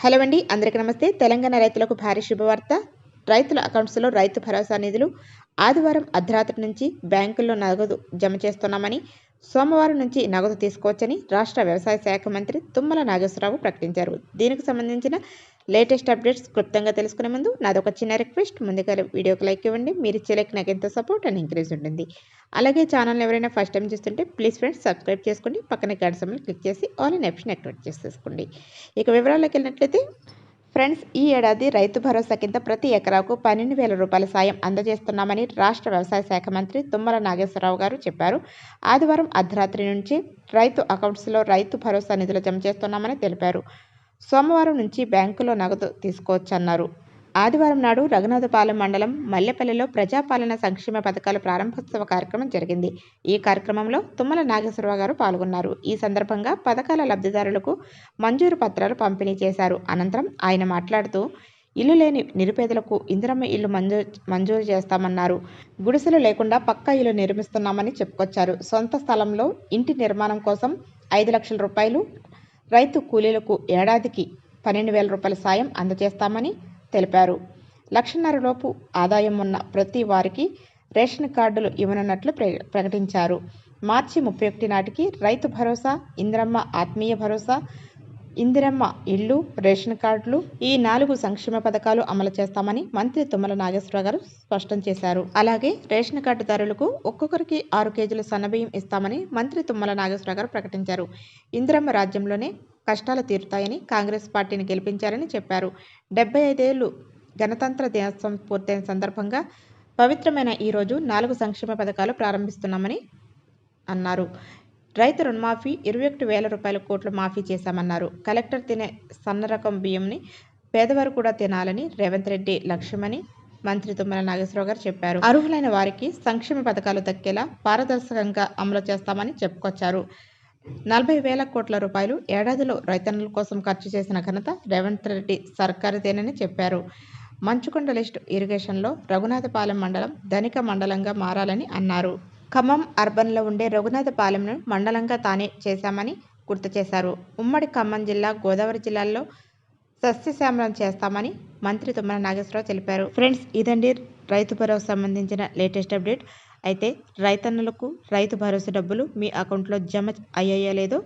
Hello అండి అందరికీ నమస్తే. తెలంగాణ రైతులకు భారీ శుభవార్త. రైతుల అకౌంట్స్లో రైతు భరోసా నిధులు ఆదివారం అర్ధరాత్రి నుంచి బ్యాంకుల్లో నగదు జమ చేస్తున్నామని సోమవారం నుంచి నగదు తీసుకోవచ్చని రాష్ట్ర వ్యవసాయ శాఖ మంత్రి తుమ్మల నాగేశ్వరరావు ప్రకటించారు. దీనికి సంబంధించిన లేటెస్ట్ అప్డేట్స్ క్లుప్తంగా తెలుసుకునే ముందు నాదొక చిన్న రిక్వెస్ట్. ముందుగా వీడియోకి లైక్ ఇవ్వండి. మీరు ఇచ్చే లైక్ నాకు ఎంతో సపోర్ట్ అండ్ ఇంక్రీజ్ ఉంటుంది. అలాగే ఛానల్ ఎవరైనా ఫస్ట్ టైం చూస్తుంటే ప్లీజ్ ఫ్రెండ్స్ సబ్స్క్రైబ్ చేసుకోండి. పక్కన గంట సమయం క్లిక్ చేసి ఆల్ ఇన్ ఆప్షన్ యాక్టివేట్ చేసేసుకోండి. ఇక వివరాల్లోకి వెళ్ళినట్లయితే ఫ్రెండ్స్ ఈ ఏడాది రైతు భరోసా కింద ప్రతి ఎకరాకు పన్నెండు వేల రూపాయల సాయం అందజేస్తున్నామని రాష్ట్ర వ్యవసాయ శాఖ మంత్రి తుమ్మల నాగేశ్వరరావు గారు చెప్పారు. ఆదివారం అర్ధరాత్రి నుంచి రైతు అకౌంట్స్లో రైతు భరోసా నిధులు జమ చేస్తున్నామని తెలిపారు. సోమవారం నుంచి బ్యాంకులో నగదు తీసుకోవచ్చన్నారు. ఆదివారం నాడు రఘునాథపాలెం మండలం మల్లెపల్లెలో ప్రజాపాలన సంక్షేమ పథకాల ప్రారంభోత్సవ కార్యక్రమం జరిగింది. ఈ కార్యక్రమంలో తుమ్మల నాగేశ్వరరావు గారు పాల్గొన్నారు. ఈ సందర్భంగా పథకాల లబ్ధిదారులకు మంజూరు పత్రాలు పంపిణీ చేశారు. అనంతరం ఆయన మాట్లాడుతూ ఇల్లు లేని నిరుపేదలకు ఇందిరమ్మ ఇల్లు మంజూరు మంజూరు చేస్తామన్నారు. గుడిసెలు లేకుండా పక్కా ఇల్లు నిర్మిస్తున్నామని చెప్పుకొచ్చారు. సొంత స్థలంలో ఇంటి నిర్మాణం కోసం ఐదు లక్షల రూపాయలు రైతు కూలీలకు ఏడాదికి పన్నెండు వేల రూపాయల సాయం అందజేస్తామని తెలిపారు. లక్షన్నరలోపు ఆదాయం ఉన్న ప్రతి వారికి రేషన్ కార్డులు ఇవ్వనున్నట్లు ప్రకటించారు. మార్చి ముప్పై ఒకటి నాటికి రైతు భరోసా ఇందిరమ్మ ఆత్మీయ భరోసా ఇందిరమ్మ ఇళ్ళు రేషన్ కార్డులు ఈ నాలుగు సంక్షేమ పథకాలు అమలు చేస్తామని మంత్రి తుమ్మల నాగేశ్వరరావు గారు స్పష్టం చేశారు. అలాగే రేషన్ కార్డుదారులకు ఒక్కొక్కరికి ఆరు కేజీల సన్నబియ్యం ఇస్తామని మంత్రి తుమ్మల నాగేశ్వరరావు గారు ప్రకటించారు. ఇందిరమ్మ రాజ్యంలోనే కష్టాలు తీరుతాయని కాంగ్రెస్ పార్టీని గెలిపించారని చెప్పారు. డెబ్బై ఐదేళ్ళు గణతంత్ర దినోత్సవం పూర్తయిన సందర్భంగా పవిత్రమైన ఈరోజు నాలుగు సంక్షేమ పథకాలు ప్రారంభిస్తున్నామని అన్నారు. రైతు రుణమాఫీ ఇరవై ఒకటి వేల రూపాయల కోట్లు మాఫీ చేశామన్నారు. కలెక్టర్ తినే సన్న రకం బియ్యంని పేదవారు కూడా తినాలని రేవంత్ రెడ్డి లక్ష్యమని మంత్రి తుమ్మల నాగేశ్వరరావు గారు చెప్పారు. అర్హులైన వారికి సంక్షేమ పథకాలు దక్కేలా పారదర్శకంగా అమలు చేస్తామని చెప్పుకొచ్చారు. నలభై వేల కోట్ల రూపాయలు ఏడాదిలో రైతన్నుల కోసం ఖర్చు చేసిన ఘనత రేవంత్ రెడ్డి సర్కారుదేనని చెప్పారు. మంచుకొండ లిస్ట్ ఇరిగేషన్లో రఘునాథపాలెం మండలం ధనిక మండలంగా మారాలని అన్నారు. ఖమ్మం అర్బన్లో ఉండే రఘునాథపాలెంను మండలంగా తానే చేశామని గుర్తు చేశారు. ఉమ్మడి ఖమ్మం జిల్లా గోదావరి జిల్లాల్లో సస్యశ్యామలం చేస్తామని మంత్రి తుమ్మల నాగేశ్వరరావు తెలిపారు. ఫ్రెండ్స్ ఇదండి రైతు భరోసా సంబంధించిన లేటెస్ట్ అప్డేట్. అయితే రైతన్నలకు రైతు భరోసా డబ్బులు మీ అకౌంట్లో జమ అయ్యాయో లేదో